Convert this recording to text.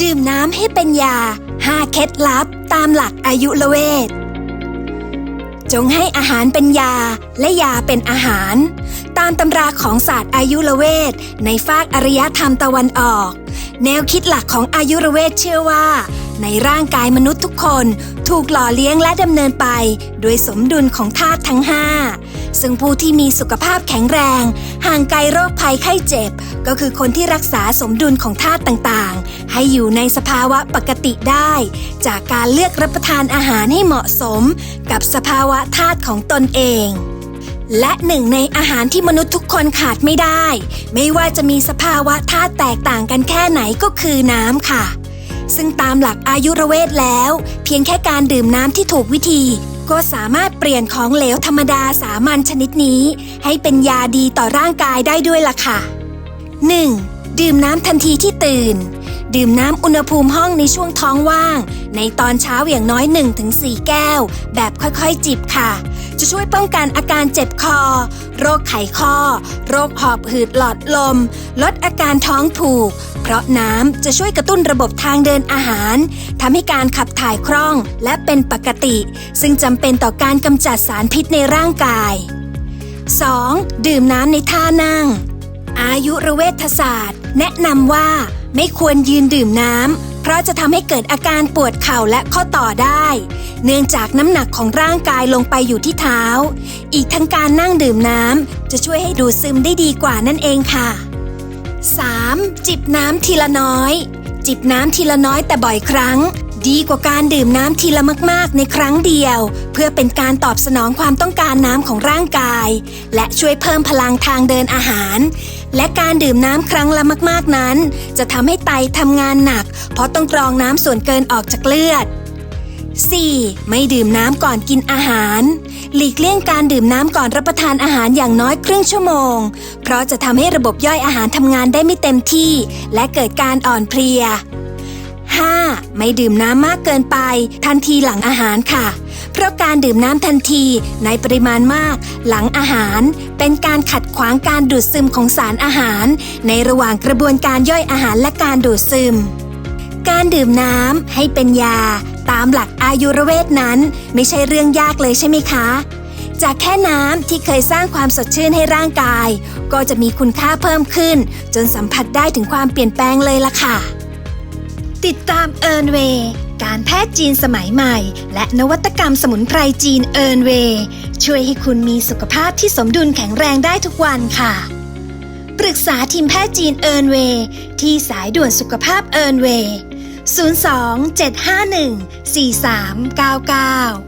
ดื่มน้ำให้เป็นยา 5 เคล็ดลับตามหลักอายุรเวท จงให้อาหารเป็นยาและยาเป็นอาหาร ตามตำราของศาสตร์อายุรเวทในฝากอารยธรรมตะวันออก แนวคิดหลักของอายุรเวทเชื่อว่า ในร่างกายมนุษย์ทุกคนถูกหล่อเลี้ยงและดำเนินไป โดยสมดุลของธาตุทั้ง5 ซึ่งผู้ที่มีสุขภาพแข็งแรง ห่างไกลโรคภัยไข้เจ็บ ก็คือคนที่รักษาสมดุลของธาตุต่างๆ ให้อยู่ในสภาวะปกติได้ จากการเลือกรับประทานอาหารให้เหมาะสม กับสภาวะธาตุของตนเองและหนึ่งในอาหารที่มนุษย์ทุกคนขาดไม่ได้ ไม่ว่าจะมีสภาวะธาตุแตกต่างกันแค่ไหนก็คือน้ำค่ะ ซึ่งตามหลักอายุรเวทแล้ว เพียงแค่การดื่มน้ำที่ถูกวิธี ก็สามารถเปลี่ยนของเหลวธรรมดาสามัญชนิดนี้ ให้เป็นยาดีต่อร่างกายได้ด้วยล่ะค่ะ 1. ดื่มน้ำทันทีที่ตื่น ดื่มน้ำอุณหภูมิห้องในช่วงท้องว่าง ในตอนเช้าอย่างน้อย 1-4 แก้ว แบบค่อยๆจิบค่ะ จะช่วยป้องกันอาการเจ็บคอ โรคไขข้อ โรคหอบหืดหลอดลม ลดอาการท้องผูก เพราะน้ำจะช่วยกระตุ้นระบบทางเดินอาหารทำให้การขับถ่ายคล่องและเป็นปกติ ซึ่งจำเป็นต่อการกำจัดสารพิษในร่างกาย 2. ดื่มน้ำในท่านั่ง อายุรเวชศาสตร์ แนะนำว่า ไม่ควรยืนดื่มน้ำเพราะจะทำให้เกิดอาการปวดเข่าและข้อต่อได้ เนื่องจากน้ำหนักของร่างกายลงไปอยู่ที่เท้า อีกทั้งการนั่งดื่มน้ำจะช่วยให้ดูดซึมได้ดีกว่านั่นเองค่ะ 3. จิบน้ำทีละน้อย จิบน้ำทีละน้อยแต่บ่อยครั้ง ดีกว่าการดื่มน้ำทีละมาก ๆ ในครั้งเดียว เพื่อเป็นการตอบสนองความต้องการน้ำของร่างกาย และช่วยเพิ่มพลังทางเดินอาหาร และการดื่มน้ำครั้งละมาก ๆนั้น จะทำให้ไตทำงานหนัก เพราะต้องกรองน้ำส่วนเกินออกจากเลือด 4. ไม่ดื่มน้ำก่อนกินอาหาร หลีกเลี่ยงการดื่มน้ำก่อนรับประทานอาหารอย่างน้อยครึ่งชั่วโมง เพราะจะทำให้ระบบย่อยอาหารทำงานได้ไม่เต็มที่ และเกิดการอ่อนเพลีย 5. ไม่ดื่มน้ำมากเกินไป ทันทีหลังอาหารค่ะ เพราะการดื่มน้ำทันทีในปริมาณมาก หลังอาหาร เป็นการขัดขวางการดูดซึมของสารอาหาร ในระหว่างกระบวนการย่อยอาหารและการดูดซึม การดื่มน้ำให้เป็นยา ตามหลักอายุรเวทนั้น ไม่ใช่เรื่องยากเลยใช่ไหมคะจากแค่น้ำที่เคยสร้างความสดชื่นให้ร่างกาย ก็จะมีคุณค่าเพิ่มขึ้น จนสัมผัสได้ถึงความเปลี่ยนแปลงเลยล่ะค่ะ ติดตามเอิร์นเวย์ การแพทย์จีนสมัยใหม่ และนวัตกรรมสมุนไพรจีนเอิร์นเวย์ช่วยให้คุณมีสุขภาพที่สมดุลแข็งแรงได้ทุกวันค่ะ ปรึกษาทีมแพทย์จีนเอิร์นเวย์ที่สายด่วนสุขภาพเอิร์นเวย์ 02 751 4399